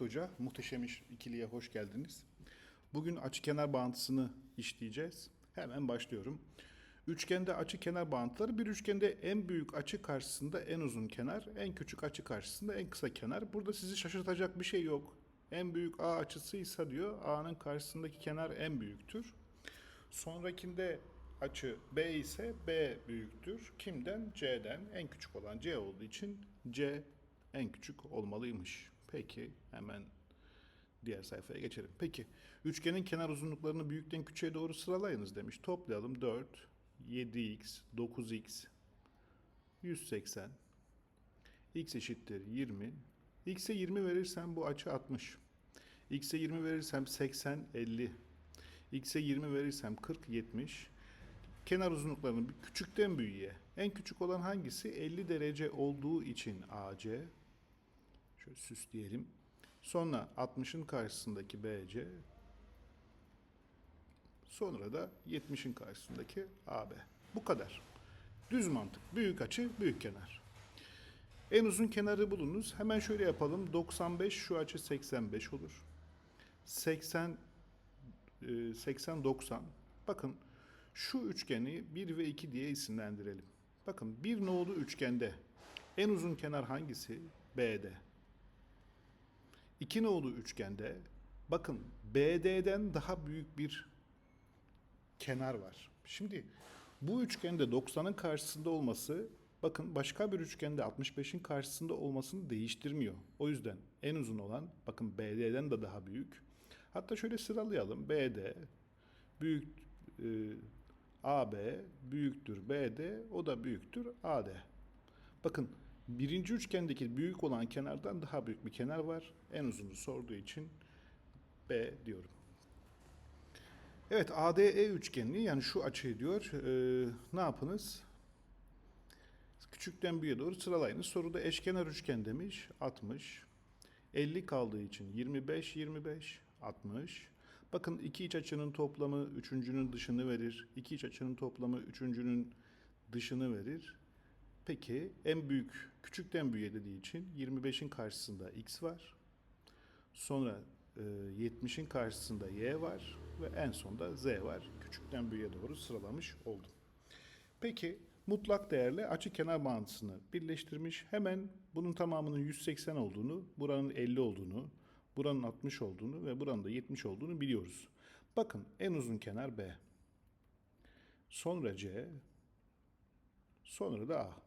Hoca, muhteşem iş ikiliye hoş geldiniz. Bugün açı kenar bağıntısını işleyeceğiz. Hemen başlıyorum. Üçgende açı kenar bağıntıları bir üçgende en büyük açı karşısında en uzun kenar, en küçük açı karşısında en kısa kenar. Burada sizi şaşırtacak bir şey yok. En büyük A açısıysa diyor A'nın karşısındaki kenar en büyüktür. Sonrakinde açı B ise B büyüktür. Kimden? C'den. En küçük olan C olduğu için C en küçük olmalıymış. Peki hemen diğer sayfaya geçelim. Peki üçgenin kenar uzunluklarını büyükten küçüğe doğru sıralayınız demiş. Toplayalım 4, 7x, 9x, 180, x eşittir 20. x'e 20 verirsem bu açı 60. x'e 20 verirsem 80, 50. x'e 20 verirsem 40, 70. Kenar uzunluklarını küçükten büyüğe. En küçük olan hangisi? 50 derece olduğu için AC. Şöyle süsleyelim. Sonra 60'ın karşısındaki BC. Sonra da 70'in karşısındaki AB. Bu kadar. Düz mantık. Büyük açı, büyük kenar. En uzun kenarı bulunuz. Hemen şöyle yapalım. 95 şu açı 85 olur. 80 e, 80 90. Bakın şu üçgeni 1 ve 2 diye isimlendirelim. Bakın bir nolu üçgende en uzun kenar hangisi? BD. İki nolu üçgende bakın BD'den daha büyük bir kenar var. Şimdi bu üçgende 90'ın karşısında olması bakın başka bir üçgende 65'in karşısında olmasını değiştirmiyor. O yüzden en uzun olan bakın BD'den de daha büyük. Hatta şöyle sıralayalım. BD büyük e, AB büyüktür BD o da büyüktür AD. Bakın birinci üçgendeki büyük olan kenardan daha büyük bir kenar var. En uzunu sorduğu için B diyorum. Evet ADE üçgenini yani şu açıyı diyor. Ee, ne yapınız? Küçükten büyüğe doğru sıralayınız. Soruda eşkenar üçgen demiş. 60. 50 kaldığı için 25, 25, 60. Bakın iki iç açının toplamı üçüncünün dışını verir. İki iç açının toplamı üçüncünün dışını verir. Peki en büyük küçükten büyüğe dediği için 25'in karşısında x var. Sonra e, 70'in karşısında y var ve en sonda z var. Küçükten büyüğe doğru sıralamış oldum. Peki mutlak değerle açı kenar bağıntısını birleştirmiş. Hemen bunun tamamının 180 olduğunu, buranın 50 olduğunu, buranın 60 olduğunu ve buranın da 70 olduğunu biliyoruz. Bakın en uzun kenar B. Sonra C, sonra da A.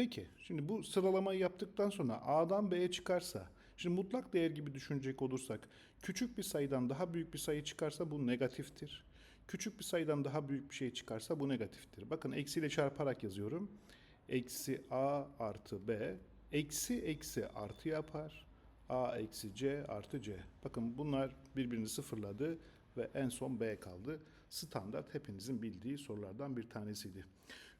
Peki, şimdi bu sıralamayı yaptıktan sonra A'dan B'ye çıkarsa, şimdi mutlak değer gibi düşünecek olursak, küçük bir sayıdan daha büyük bir sayı çıkarsa bu negatiftir. Küçük bir sayıdan daha büyük bir şey çıkarsa bu negatiftir. Bakın eksiyle çarparak yazıyorum. Eksi A artı B, eksi eksi artı yapar. A eksi C artı C. Bakın bunlar birbirini sıfırladı ve en son B kaldı. Standart hepinizin bildiği sorulardan bir tanesiydi.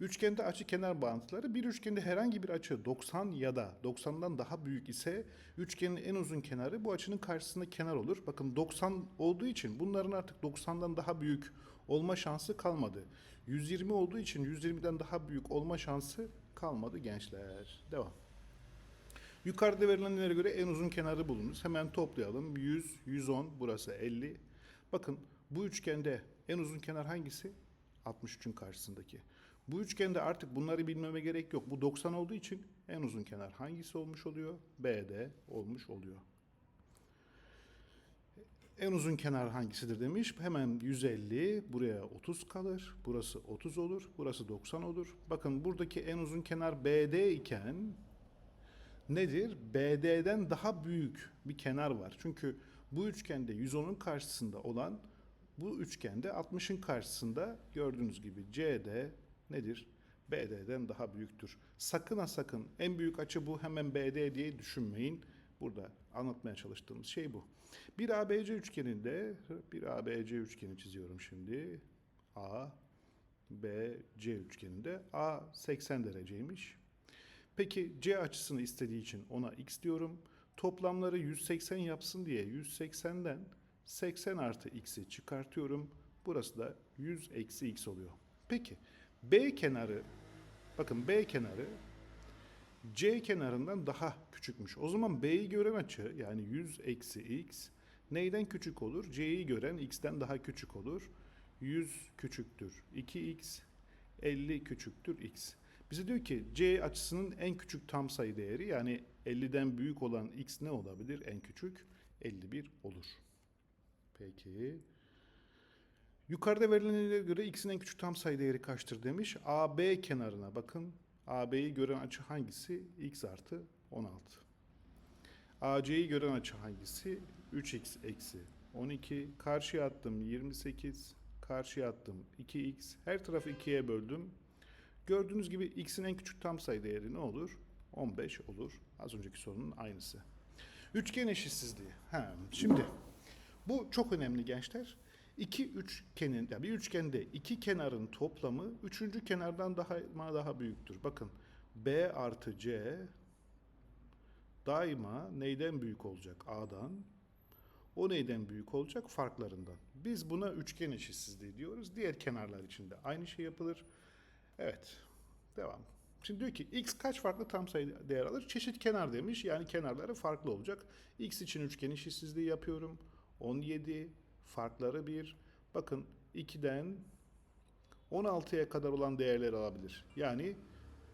Üçgende açı kenar bağıntıları bir üçgende herhangi bir açı 90 ya da 90'dan daha büyük ise üçgenin en uzun kenarı bu açının karşısında kenar olur. Bakın 90 olduğu için bunların artık 90'dan daha büyük olma şansı kalmadı. 120 olduğu için 120'den daha büyük olma şansı kalmadı gençler. Devam. Yukarıda verilenlere göre en uzun kenarı bulunuz. Hemen toplayalım. 100, 110, burası 50. Bakın bu üçgende en uzun kenar hangisi? 63'ün karşısındaki. Bu üçgende artık bunları bilmeme gerek yok. Bu 90 olduğu için en uzun kenar hangisi olmuş oluyor? BD olmuş oluyor. En uzun kenar hangisidir demiş. Hemen 150 buraya 30 kalır. Burası 30 olur. Burası 90 olur. Bakın buradaki en uzun kenar BD iken nedir? BD'den daha büyük bir kenar var. Çünkü bu üçgende 110'un karşısında olan bu üçgende 60'ın karşısında gördüğünüz gibi CD nedir? BD'den daha büyüktür. Sakın ha sakın en büyük açı bu hemen BD diye düşünmeyin. Burada anlatmaya çalıştığımız şey bu. Bir ABC üçgeninde bir ABC üçgeni çiziyorum şimdi. A, B, C üçgeninde A 80 dereceymiş. Peki C açısını istediği için ona x diyorum. Toplamları 180 yapsın diye 180'den 80 artı x'i çıkartıyorum. Burası da 100 eksi x oluyor. Peki B kenarı bakın B kenarı C kenarından daha küçükmüş. O zaman B'yi gören açı yani 100 eksi x neyden küçük olur? C'yi gören x'ten daha küçük olur. 100 küçüktür 2x, 50 küçüktür x. Bize diyor ki C açısının en küçük tam sayı değeri yani 50'den büyük olan x ne olabilir? En küçük 51 olur. Peki. Yukarıda verilenlere göre x'in en küçük tam sayı değeri kaçtır demiş. AB kenarına bakın. AB'yi gören açı hangisi? x artı 16. AC'yi gören açı hangisi? 3x eksi 12. Karşıya attım 28. Karşıya attım 2x. Her tarafı 2'ye böldüm. Gördüğünüz gibi x'in en küçük tam sayı değeri ne olur? 15 olur. Az önceki sorunun aynısı. Üçgen eşitsizliği. Ha, şimdi bu çok önemli gençler. İki üçgenin, ya bir üçgende iki kenarın toplamı üçüncü kenardan daha daha büyüktür. Bakın B artı C daima neyden büyük olacak? A'dan. O neyden büyük olacak? Farklarından. Biz buna üçgen eşitsizliği diyoruz. Diğer kenarlar için de aynı şey yapılır. Evet. Devam. Şimdi diyor ki x kaç farklı tam sayı değer alır? Çeşit kenar demiş. Yani kenarları farklı olacak. x için üçgen eşitsizliği yapıyorum. 17 farkları 1. Bakın 2'den 16'ya kadar olan değerleri alabilir. Yani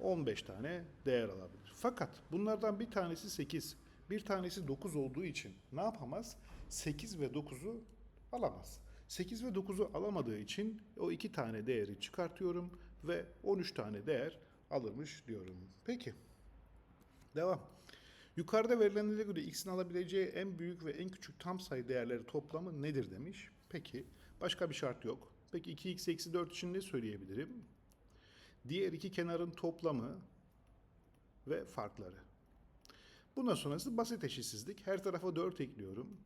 15 tane değer alabilir. Fakat bunlardan bir tanesi 8, bir tanesi 9 olduğu için ne yapamaz? 8 ve 9'u alamaz. 8 ve 9'u alamadığı için o iki tane değeri çıkartıyorum ve 13 tane değer alırmış diyorum. Peki. Devam. Yukarıda verilenlere göre x'in alabileceği en büyük ve en küçük tam sayı değerleri toplamı nedir demiş. Peki. Başka bir şart yok. Peki 2x eksi 4 için ne söyleyebilirim? Diğer iki kenarın toplamı ve farkları. Bundan sonrası basit eşitsizlik. Her tarafa 4 ekliyorum.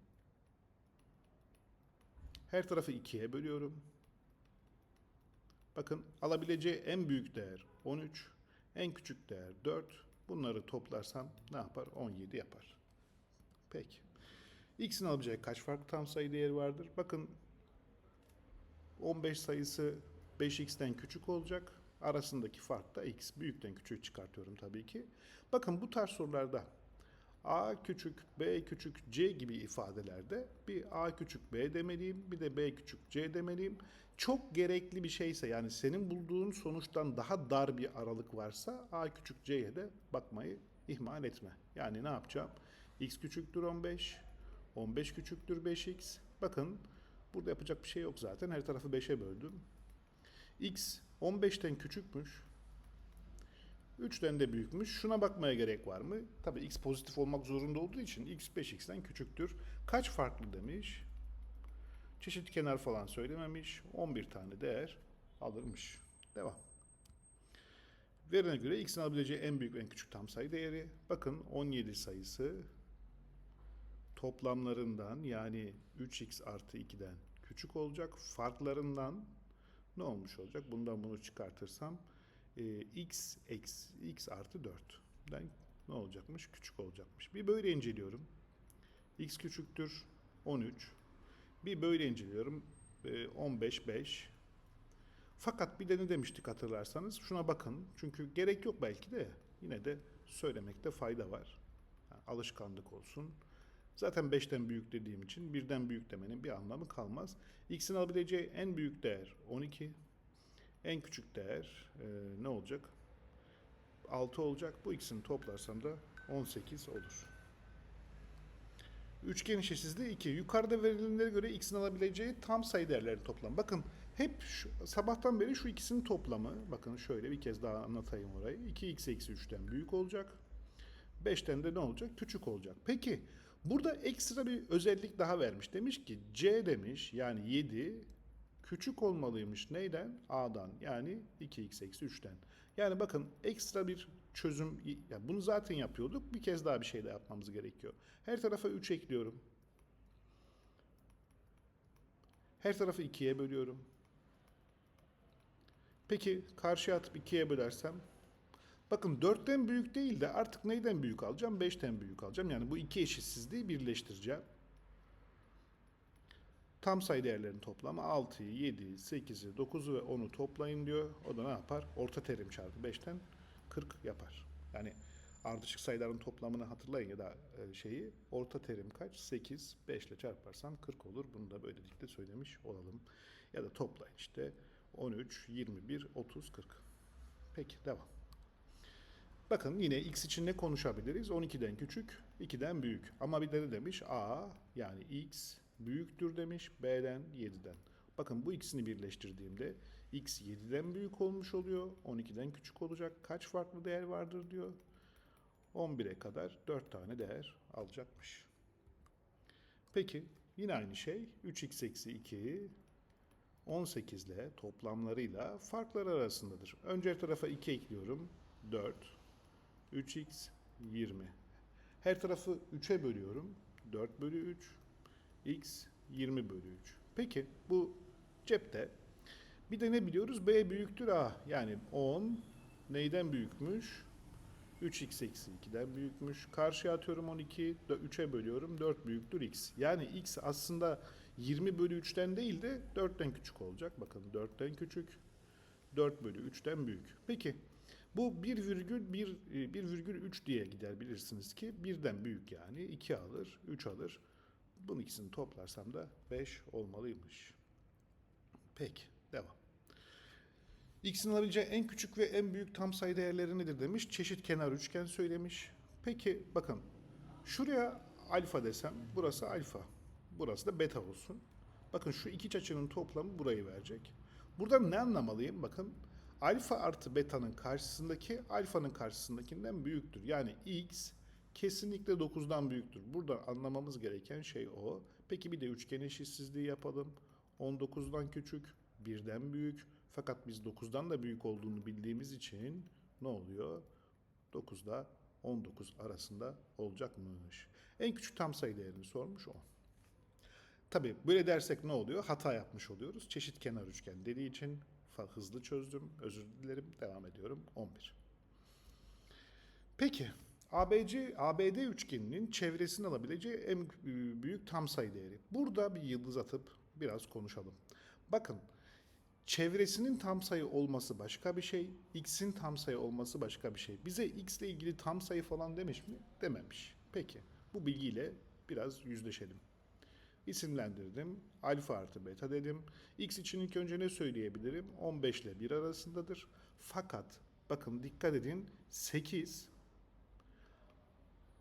Her tarafı 2'ye bölüyorum. Bakın alabileceği en büyük değer 13, en küçük değer 4. Bunları toplarsam ne yapar? 17 yapar. Peki. X'in alabileceği kaç farklı tam sayı değeri vardır? Bakın 15 sayısı 5x'ten küçük olacak. Arasındaki fark da x. Büyükten küçüğü çıkartıyorum tabii ki. Bakın bu tarz sorularda a küçük, b küçük, c gibi ifadelerde bir a küçük b demeliyim, bir de b küçük c demeliyim. Çok gerekli bir şeyse yani senin bulduğun sonuçtan daha dar bir aralık varsa a küçük c'ye de bakmayı ihmal etme. Yani ne yapacağım? x küçüktür 15, 15 küçüktür 5x. Bakın burada yapacak bir şey yok zaten. Her tarafı 5'e böldüm. x 15'ten küçükmüş. 3'ten de büyükmüş. Şuna bakmaya gerek var mı? Tabii x pozitif olmak zorunda olduğu için x 5x'ten küçüktür. Kaç farklı demiş? Çeşit kenar falan söylememiş. 11 tane değer alırmış. Devam. Verene göre x'in alabileceği en büyük ve en küçük tam sayı değeri. Bakın 17 sayısı toplamlarından yani 3x artı 2'den küçük olacak. Farklarından ne olmuş olacak? Bundan bunu çıkartırsam e, x eksi x artı 4. Den ne olacakmış? Küçük olacakmış. Bir böyle inceliyorum. x küçüktür 13. Bir böyle inceliyorum. E, 15 5. Fakat bir de ne demiştik hatırlarsanız? Şuna bakın. Çünkü gerek yok belki de yine de söylemekte fayda var. Yani alışkanlık olsun. Zaten 5'ten büyük dediğim için birden büyük demenin bir anlamı kalmaz. X'in alabileceği en büyük değer 12. En küçük değer e, ne olacak? 6 olacak. Bu ikisini toplarsam da 18 olur. Üçgen eşitsizliği 2. Yukarıda verilenlere göre x'in alabileceği tam sayı değerleri toplam. Bakın hep şu, sabahtan beri şu ikisinin toplamı. Bakın şöyle bir kez daha anlatayım orayı. 2x eksi 3'ten büyük olacak. 5'ten de ne olacak? Küçük olacak. Peki burada ekstra bir özellik daha vermiş. Demiş ki c demiş yani 7 küçük olmalıymış neyden? A'dan yani 2x eksi 3'ten. Yani bakın ekstra bir çözüm, ya bunu zaten yapıyorduk. Bir kez daha bir şey de yapmamız gerekiyor. Her tarafa 3 ekliyorum. Her tarafı 2'ye bölüyorum. Peki karşıya atıp 2'ye bölersem Bakın 4'ten büyük değil de artık neyden büyük alacağım? 5'ten büyük alacağım. Yani bu iki eşitsizliği birleştireceğim. Tam sayı değerlerin toplamı 6'yı, 7'yi, 8'i, 9'u ve 10'u toplayın diyor. O da ne yapar? Orta terim çarpı 5'ten 40 yapar. Yani Ardışık sayıların toplamını hatırlayın ya da e, şeyi. Orta terim kaç? 8. 5 ile çarparsam 40 olur. Bunu da böylelikle söylemiş olalım. Ya da toplayın işte 13, 21, 30, 40. Peki devam. Bakın yine x için ne konuşabiliriz? 12'den küçük, 2'den büyük. Ama bir de ne demiş? a yani x büyüktür demiş b'den 7'den. Bakın bu ikisini birleştirdiğimde x 7'den büyük olmuş oluyor. 12'den küçük olacak. Kaç farklı değer vardır diyor. 11'e kadar 4 tane değer alacakmış. Peki yine aynı şey 3x eksi 2 18 ile toplamlarıyla farklar arasındadır. Önce tarafa 2 ekliyorum. 4 3x 20. Her tarafı 3'e bölüyorum. 4 bölü 3 x 20 bölü 3. Peki bu cepte bir de ne biliyoruz? B büyüktür A. Yani 10 neyden büyükmüş? 3x eksi 2'den büyükmüş. Karşıya atıyorum 12, 3'e bölüyorum. 4 büyüktür x. Yani x aslında 20 bölü 3'ten değil de 4'ten küçük olacak. Bakın 4'ten küçük. 4 bölü 3'ten büyük. Peki bu 1 virgül 1, 1 virgül 3 diye gider bilirsiniz ki. Birden büyük yani. 2 alır, 3 alır. Bunun ikisini toplarsam da 5 olmalıymış. Peki devam. X'in alabileceği en küçük ve en büyük tam sayı değerleri nedir demiş. Çeşit kenar üçgen söylemiş. Peki bakın şuraya alfa desem burası alfa. Burası da beta olsun. Bakın şu iki açının toplamı burayı verecek. Buradan ne anlamalıyım? Bakın alfa artı beta'nın karşısındaki alfanın karşısındakinden büyüktür. Yani x kesinlikle 9'dan büyüktür. Burada anlamamız gereken şey o. Peki bir de üçgen eşitsizliği yapalım. 19'dan küçük, 1'den büyük. Fakat biz 9'dan da büyük olduğunu bildiğimiz için ne oluyor? 9'da 19 arasında olacakmış. En küçük tam sayı değerini sormuş o. Tabii böyle dersek ne oluyor? Hata yapmış oluyoruz. Çeşit kenar üçgen dediği için hızlı çözdüm. Özür dilerim. Devam ediyorum. 11. Peki ABC ABD üçgeninin çevresini alabileceği en büyük tam sayı değeri. Burada bir yıldız atıp biraz konuşalım. Bakın çevresinin tam sayı olması başka bir şey, x'in tam sayı olması başka bir şey. Bize x ile ilgili tam sayı falan demiş mi? Dememiş. Peki bu bilgiyle biraz yüzleşelim. İsimlendirdim. Alfa artı beta dedim. X için ilk önce ne söyleyebilirim? 15 ile 1 arasındadır. Fakat bakın dikkat edin 8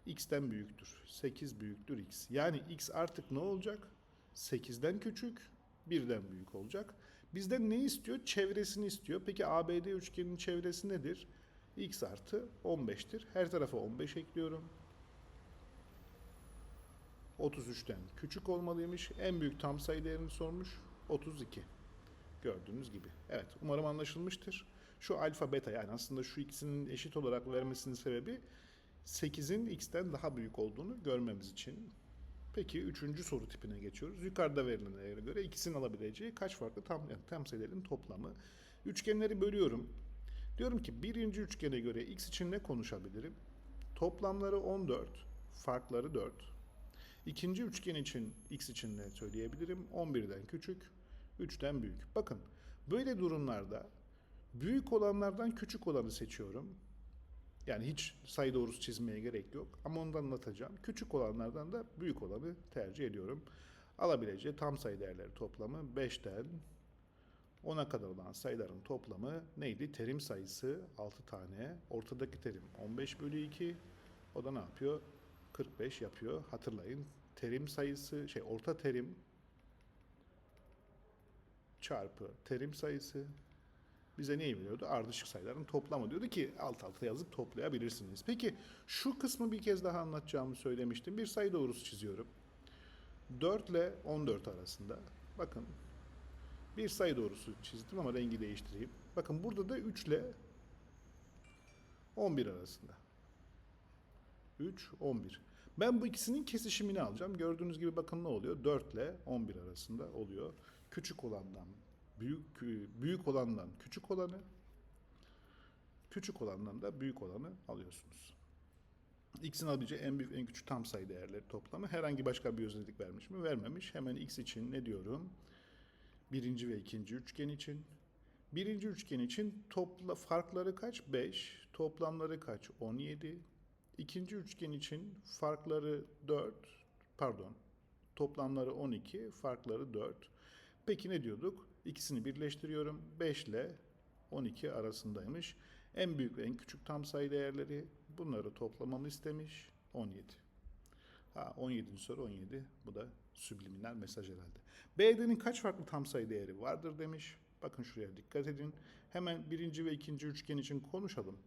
x'ten büyüktür. 8 büyüktür x. Yani x artık ne olacak? 8'den küçük, 1'den büyük olacak. Bizden ne istiyor? Çevresini istiyor. Peki ABD üçgeninin çevresi nedir? x artı 15'tir. Her tarafa 15 ekliyorum. 33'ten küçük olmalıymış. En büyük tam sayı değerini sormuş. 32. Gördüğünüz gibi. Evet umarım anlaşılmıştır. Şu alfa beta yani aslında şu ikisinin eşit olarak vermesinin sebebi 8'in x'ten daha büyük olduğunu görmemiz için. Peki üçüncü soru tipine geçiyoruz. Yukarıda verilenlere göre ikisinin alabileceği kaç farklı tam, yani tam sayıların toplamı. Üçgenleri bölüyorum. Diyorum ki birinci üçgene göre x için ne konuşabilirim? Toplamları 14, farkları 4. İkinci üçgen için x için ne söyleyebilirim? 11'den küçük, 3'ten büyük. Bakın böyle durumlarda büyük olanlardan küçük olanı seçiyorum. Yani hiç sayı doğrusu çizmeye gerek yok. Ama onu da anlatacağım. Küçük olanlardan da büyük olanı tercih ediyorum. Alabileceği tam sayı değerleri toplamı 5'ten 10'a kadar olan sayıların toplamı neydi? Terim sayısı 6 tane. Ortadaki terim 15 bölü 2. O da ne yapıyor? 45 yapıyor. Hatırlayın. Terim sayısı, şey orta terim çarpı terim sayısı bize neyi veriyordu? Ardışık sayıların toplamı diyordu ki alt alta yazıp toplayabilirsiniz. Peki şu kısmı bir kez daha anlatacağımı söylemiştim. Bir sayı doğrusu çiziyorum. 4 ile 14 arasında. Bakın bir sayı doğrusu çizdim ama rengi değiştireyim. Bakın burada da 3 ile 11 arasında. 3, 11. Ben bu ikisinin kesişimini alacağım. Gördüğünüz gibi bakın ne oluyor? 4 ile 11 arasında oluyor. Küçük olandan büyük büyük olandan küçük olanı küçük olandan da büyük olanı alıyorsunuz. X'in alabileceği en büyük en küçük tam sayı değerleri toplamı herhangi başka bir özellik vermiş mi? Vermemiş. Hemen X için ne diyorum? Birinci ve ikinci üçgen için. Birinci üçgen için topla farkları kaç? 5. Toplamları kaç? 17. ikinci üçgen için farkları 4, pardon, toplamları 12, farkları 4. Peki ne diyorduk? İkisini birleştiriyorum. 5 ile 12 arasındaymış. En büyük ve en küçük tam sayı değerleri bunları toplamamı istemiş. 17. Ha 17. soru 17. Bu da subliminal mesaj herhalde. BD'nin kaç farklı tam sayı değeri vardır demiş. Bakın şuraya dikkat edin. Hemen birinci ve ikinci üçgen için konuşalım.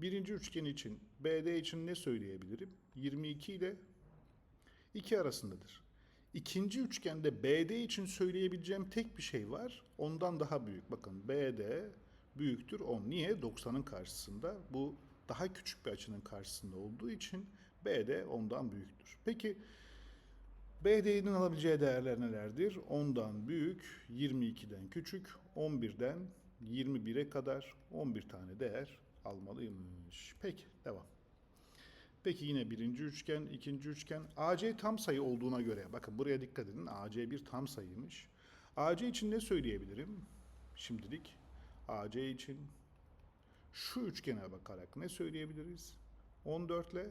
Birinci üçgen için BD için ne söyleyebilirim? 22 ile 2 arasındadır. İkinci üçgende BD için söyleyebileceğim tek bir şey var. Ondan daha büyük. Bakın BD büyüktür 10. Niye? 90'ın karşısında. Bu daha küçük bir açının karşısında olduğu için BD ondan büyüktür. Peki BD'nin alabileceği değerler nelerdir? 10'dan büyük, 22'den küçük, 11'den 21'e kadar 11 tane değer almalıymış. Peki devam. Peki yine birinci üçgen, ikinci üçgen. AC tam sayı olduğuna göre, bakın buraya dikkat edin. AC bir tam sayıymış. AC için ne söyleyebilirim? Şimdilik AC için şu üçgene bakarak ne söyleyebiliriz? 14 ile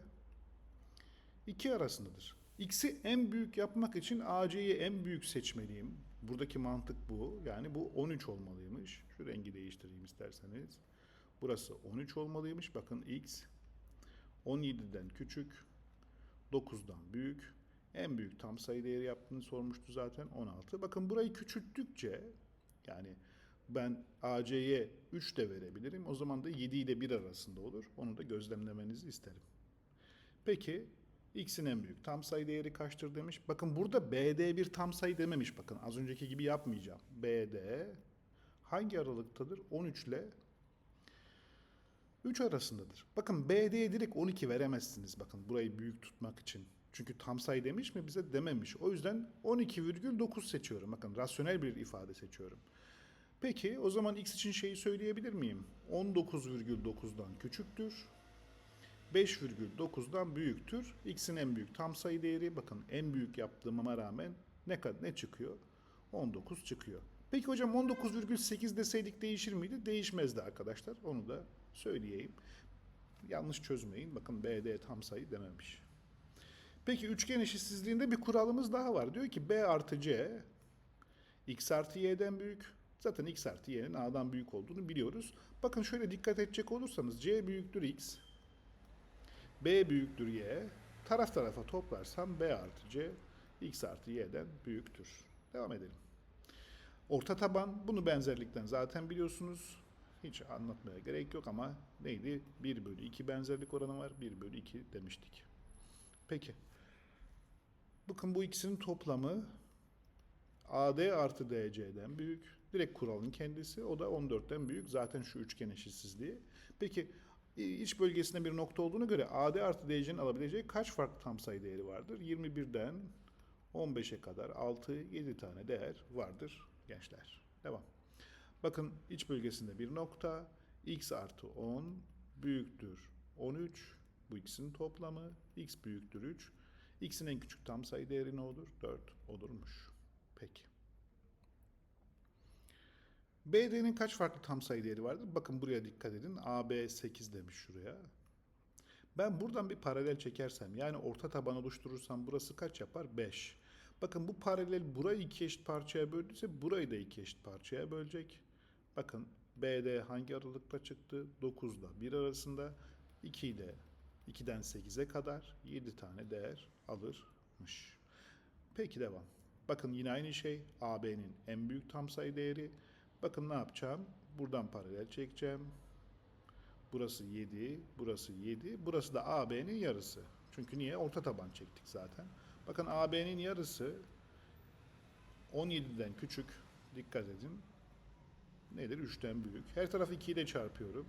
2 arasındadır. X'i en büyük yapmak için AC'yi en büyük seçmeliyim. Buradaki mantık bu. Yani bu 13 olmalıymış. Şu rengi değiştireyim isterseniz. Burası 13 olmalıymış. Bakın X 17'den küçük, 9'dan büyük. En büyük tam sayı değeri yaptığını sormuştu zaten 16. Bakın burayı küçülttükçe yani ben AC'ye 3 de verebilirim. O zaman da 7 ile 1 arasında olur. Onu da gözlemlemenizi isterim. Peki x'in en büyük tam sayı değeri kaçtır demiş. Bakın burada BD bir tam sayı dememiş. Bakın az önceki gibi yapmayacağım. BD hangi aralıktadır? 13 ile 3 arasındadır. Bakın BD'ye direkt 12 veremezsiniz. Bakın burayı büyük tutmak için. Çünkü tam sayı demiş mi bize dememiş. O yüzden 12,9 seçiyorum. Bakın rasyonel bir ifade seçiyorum. Peki o zaman x için şeyi söyleyebilir miyim? 19,9'dan küçüktür. 5,9'dan büyüktür. X'in en büyük tam sayı değeri bakın en büyük yaptığıma rağmen ne kadar ne çıkıyor? 19 çıkıyor. Peki hocam 19,8 deseydik değişir miydi? Değişmezdi arkadaşlar. Onu da söyleyeyim. Yanlış çözmeyin. Bakın BD tam sayı dememiş. Peki üçgen eşitsizliğinde bir kuralımız daha var. Diyor ki B artı C x artı y'den büyük. Zaten x artı y'nin a'dan büyük olduğunu biliyoruz. Bakın şöyle dikkat edecek olursanız c büyüktür x. b büyüktür y. Taraf tarafa toplarsam b artı c x artı y'den büyüktür. Devam edelim. Orta taban bunu benzerlikten zaten biliyorsunuz. Hiç anlatmaya gerek yok ama neydi? 1 bölü 2 benzerlik oranı var. 1 bölü 2 demiştik. Peki. Bakın bu ikisinin toplamı AD artı DC'den büyük. Direkt kuralın kendisi. O da 14'ten büyük. Zaten şu üçgen eşitsizliği. Peki iç bölgesinde bir nokta olduğuna göre AD artı DC'nin alabileceği kaç farklı tam sayı değeri vardır? 21'den 15'e kadar 6-7 tane değer vardır gençler. Devam. Bakın iç bölgesinde bir nokta. X artı 10 büyüktür 13. Bu ikisinin toplamı. X büyüktür 3. X'in en küçük tam sayı değeri ne olur? 4 olurmuş. Peki. BD'nin kaç farklı tam sayı değeri vardır? Bakın buraya dikkat edin. AB 8 demiş şuraya. Ben buradan bir paralel çekersem yani orta taban oluşturursam burası kaç yapar? 5. Bakın bu paralel burayı iki eşit parçaya böldüyse burayı da iki eşit parçaya bölecek. Bakın BD hangi aralıkta çıktı? 9 ile 1 arasında. 2 ile 2'den 8'e kadar 7 tane değer alırmış. Peki devam. Bakın yine aynı şey. AB'nin en büyük tam sayı değeri. Bakın ne yapacağım? Buradan paralel çekeceğim. Burası 7, burası 7. Burası da AB'nin yarısı. Çünkü niye? Orta taban çektik zaten. Bakın AB'nin yarısı 17'den küçük. Dikkat edin. Nedir? 3'ten büyük. Her tarafı 2 ile çarpıyorum.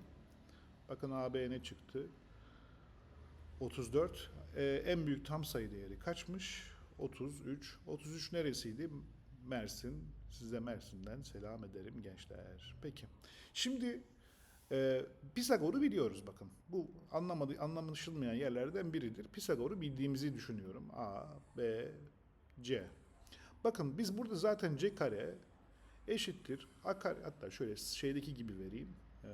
Bakın AB ne çıktı? 34. Ee, en büyük tam sayı değeri kaçmış? 33. 33 neresiydi? Mersin. Size Mersin'den selam ederim gençler. Peki. Şimdi e, Pisagor'u biliyoruz bakın. Bu anlamadı, anlaşılmayan yerlerden biridir. Pisagor'u bildiğimizi düşünüyorum. A, B, C. Bakın biz burada zaten C kare eşittir. A kare, hatta şöyle şeydeki gibi vereyim. Ee,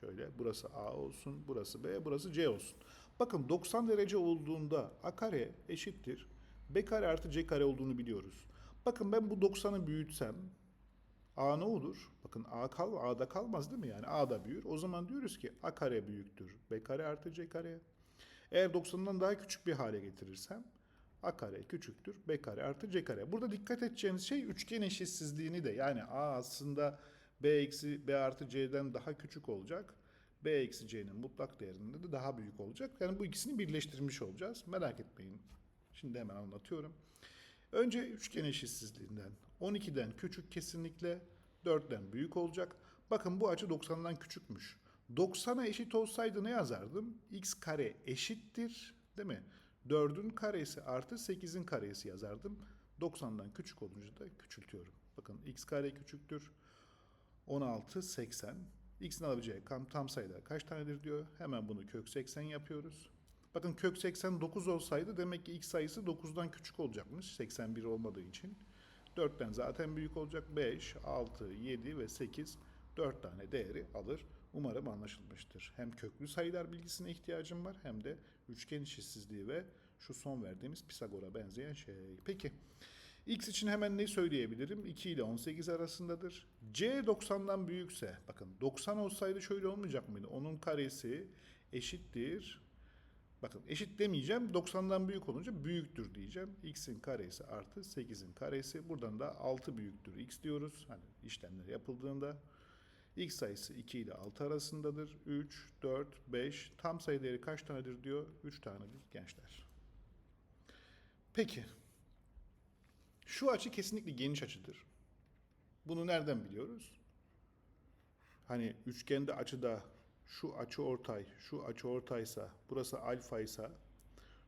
şöyle burası A olsun, burası B, burası C olsun. Bakın 90 derece olduğunda a kare eşittir. b kare artı c kare olduğunu biliyoruz. Bakın ben bu 90'ı büyütsem a ne olur? Bakın a kal a'da kalmaz değil mi? Yani a da büyür. O zaman diyoruz ki a kare büyüktür. b kare artı c kare. Eğer 90'dan daha küçük bir hale getirirsem a kare küçüktür b kare artı c kare. Burada dikkat edeceğiniz şey üçgen eşitsizliğini de yani a aslında b eksi b artı c'den daha küçük olacak. b eksi c'nin mutlak değerinde de daha büyük olacak. Yani bu ikisini birleştirmiş olacağız. Merak etmeyin. Şimdi hemen anlatıyorum. Önce üçgen eşitsizliğinden 12'den küçük kesinlikle 4'ten büyük olacak. Bakın bu açı 90'dan küçükmüş. 90'a eşit olsaydı ne yazardım? x kare eşittir değil mi? 4'ün karesi artı 8'in karesi yazardım. 90'dan küçük olunca da küçültüyorum. Bakın x kare küçüktür. 16, 80. X'in alabileceği tam, sayıda kaç tanedir diyor. Hemen bunu kök 80 yapıyoruz. Bakın kök 89 olsaydı demek ki x sayısı 9'dan küçük olacakmış. 81 olmadığı için. 4'ten zaten büyük olacak. 5, 6, 7 ve 8 4 tane değeri alır. Umarım anlaşılmıştır. Hem köklü sayılar bilgisine ihtiyacım var hem de üçgen eşitsizliği ve şu son verdiğimiz Pisagor'a benzeyen şey. Peki x için hemen ne söyleyebilirim? 2 ile 18 arasındadır. c 90'dan büyükse bakın 90 olsaydı şöyle olmayacak mıydı? Onun karesi eşittir. Bakın eşit demeyeceğim. 90'dan büyük olunca büyüktür diyeceğim. x'in karesi artı 8'in karesi. Buradan da 6 büyüktür x diyoruz. Hani işlemler yapıldığında. X sayısı 2 ile 6 arasındadır. 3, 4, 5. Tam sayı değeri kaç tanedir diyor? 3 tanedir gençler. Peki. Şu açı kesinlikle geniş açıdır. Bunu nereden biliyoruz? Hani üçgende açıda şu açı ortay, şu açı ortaysa, burası alfa ise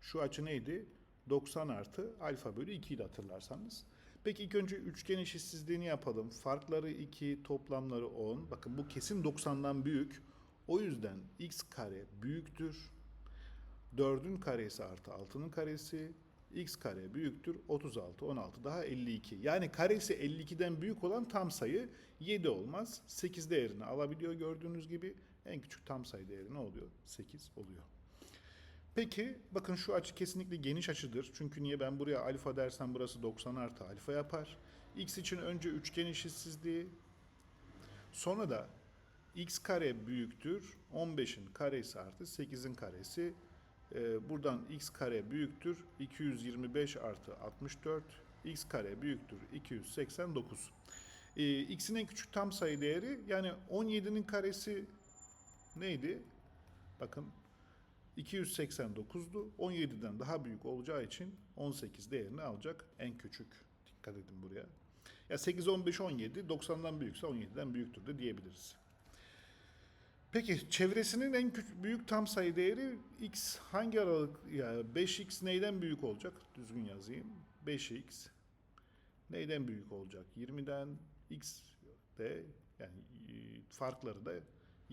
şu açı neydi? 90 artı alfa bölü 2 ile hatırlarsanız. Peki ilk önce üçgen eşitsizliğini yapalım. Farkları 2, toplamları 10. Bakın bu kesin 90'dan büyük. O yüzden x kare büyüktür. 4'ün karesi artı 6'nın karesi. x kare büyüktür. 36, 16 daha 52. Yani karesi 52'den büyük olan tam sayı 7 olmaz. 8 değerini alabiliyor gördüğünüz gibi. En küçük tam sayı değeri ne oluyor? 8 oluyor. Peki bakın şu açı kesinlikle geniş açıdır. Çünkü niye ben buraya alfa dersem burası 90 artı alfa yapar. X için önce üçgen eşitsizliği sonra da x kare büyüktür 15'in karesi artı 8'in karesi. Ee, buradan x kare büyüktür 225 artı 64 x kare büyüktür 289. Ee, x'in en küçük tam sayı değeri yani 17'nin karesi neydi? Bakın 289'du. 17'den daha büyük olacağı için 18 değerini alacak en küçük. Dikkat edin buraya. Ya 8, 15, 17 90'dan büyükse 17'den büyüktür de diyebiliriz. Peki çevresinin en küçük, büyük tam sayı değeri x hangi aralık ya 5x neyden büyük olacak? Düzgün yazayım. 5x neyden büyük olacak? 20'den x de yani e, farkları da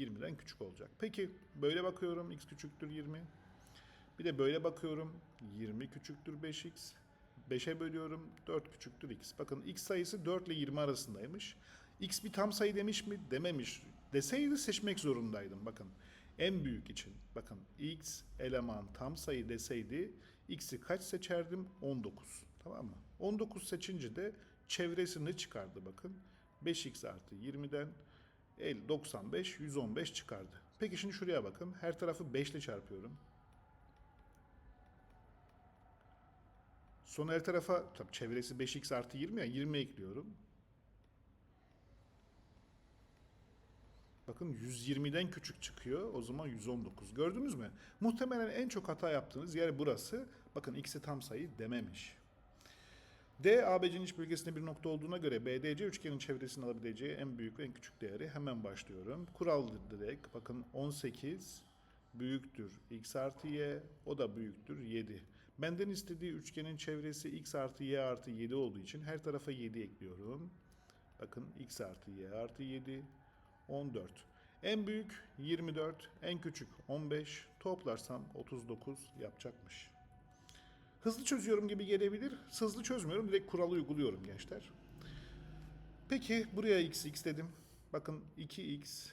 20'den küçük olacak. Peki böyle bakıyorum x küçüktür 20. Bir de böyle bakıyorum 20 küçüktür 5x. 5'e bölüyorum 4 küçüktür x. Bakın x sayısı 4 ile 20 arasındaymış. x bir tam sayı demiş mi? Dememiş. Deseydi seçmek zorundaydım. Bakın en büyük için. Bakın x eleman tam sayı deseydi x'i kaç seçerdim? 19. Tamam mı? 19 seçince de çevresini çıkardı bakın. 5x artı 20'den 50, 95, 115 çıkardı. Peki şimdi şuraya bakın. Her tarafı 5 ile çarpıyorum. Sonra her tarafa tabii çevresi 5x artı 20 ya 20 ekliyorum. Bakın 120'den küçük çıkıyor. O zaman 119. Gördünüz mü? Muhtemelen en çok hata yaptığınız yer burası. Bakın x'i tam sayı dememiş. D ABC'nin iç bölgesinde bir nokta olduğuna göre BDC üçgenin çevresini alabileceği en büyük ve en küçük değeri hemen başlıyorum. Kuraldır direkt. Bakın 18 büyüktür x artı y o da büyüktür 7. Benden istediği üçgenin çevresi x artı y artı 7 olduğu için her tarafa 7 ekliyorum. Bakın x artı y artı 7 14. En büyük 24, en küçük 15. Toplarsam 39 yapacakmış. Hızlı çözüyorum gibi gelebilir. Hızlı çözmüyorum. Direkt kuralı uyguluyorum gençler. Peki buraya x x dedim. Bakın 2x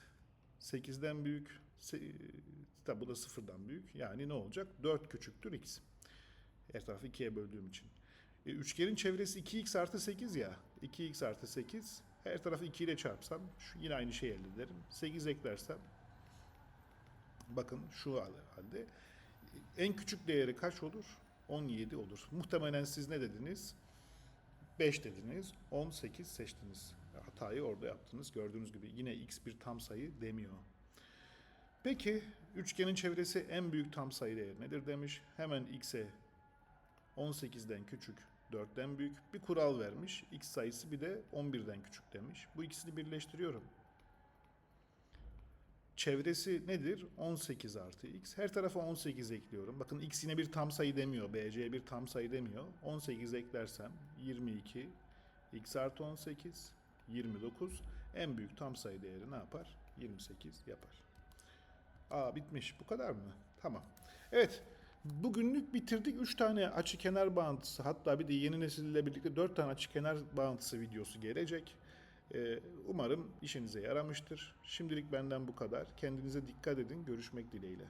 8'den büyük. Tabi bu da sıfırdan büyük. Yani ne olacak? 4 küçüktür x. Her tarafı 2'ye böldüğüm için. E, üçgenin çevresi 2x artı 8 ya. 2x artı 8. Her tarafı 2 ile çarpsam şu, yine aynı şeyi elde ederim. 8 eklersem bakın şu hal- halde en küçük değeri kaç olur? 17 olur. Muhtemelen siz ne dediniz? 5 dediniz. 18 seçtiniz. Hatayı orada yaptınız. Gördüğünüz gibi yine x bir tam sayı demiyor. Peki üçgenin çevresi en büyük tam sayı değeri nedir demiş. Hemen x'e 18'den küçük 4'ten büyük bir kural vermiş. X sayısı bir de 11'den küçük demiş. Bu ikisini birleştiriyorum. Çevresi nedir? 18 artı x. Her tarafa 18 ekliyorum. Bakın x yine bir tam sayı demiyor. BC bir tam sayı demiyor. 18 eklersem 22 x artı 18 29. En büyük tam sayı değeri ne yapar? 28 yapar. Aa bitmiş. Bu kadar mı? Tamam. Evet. Bugünlük bitirdik. 3 tane açı kenar bağıntısı hatta bir de yeni nesille birlikte 4 tane açı kenar bağıntısı videosu gelecek. Ee, umarım işinize yaramıştır. Şimdilik benden bu kadar. Kendinize dikkat edin. Görüşmek dileğiyle.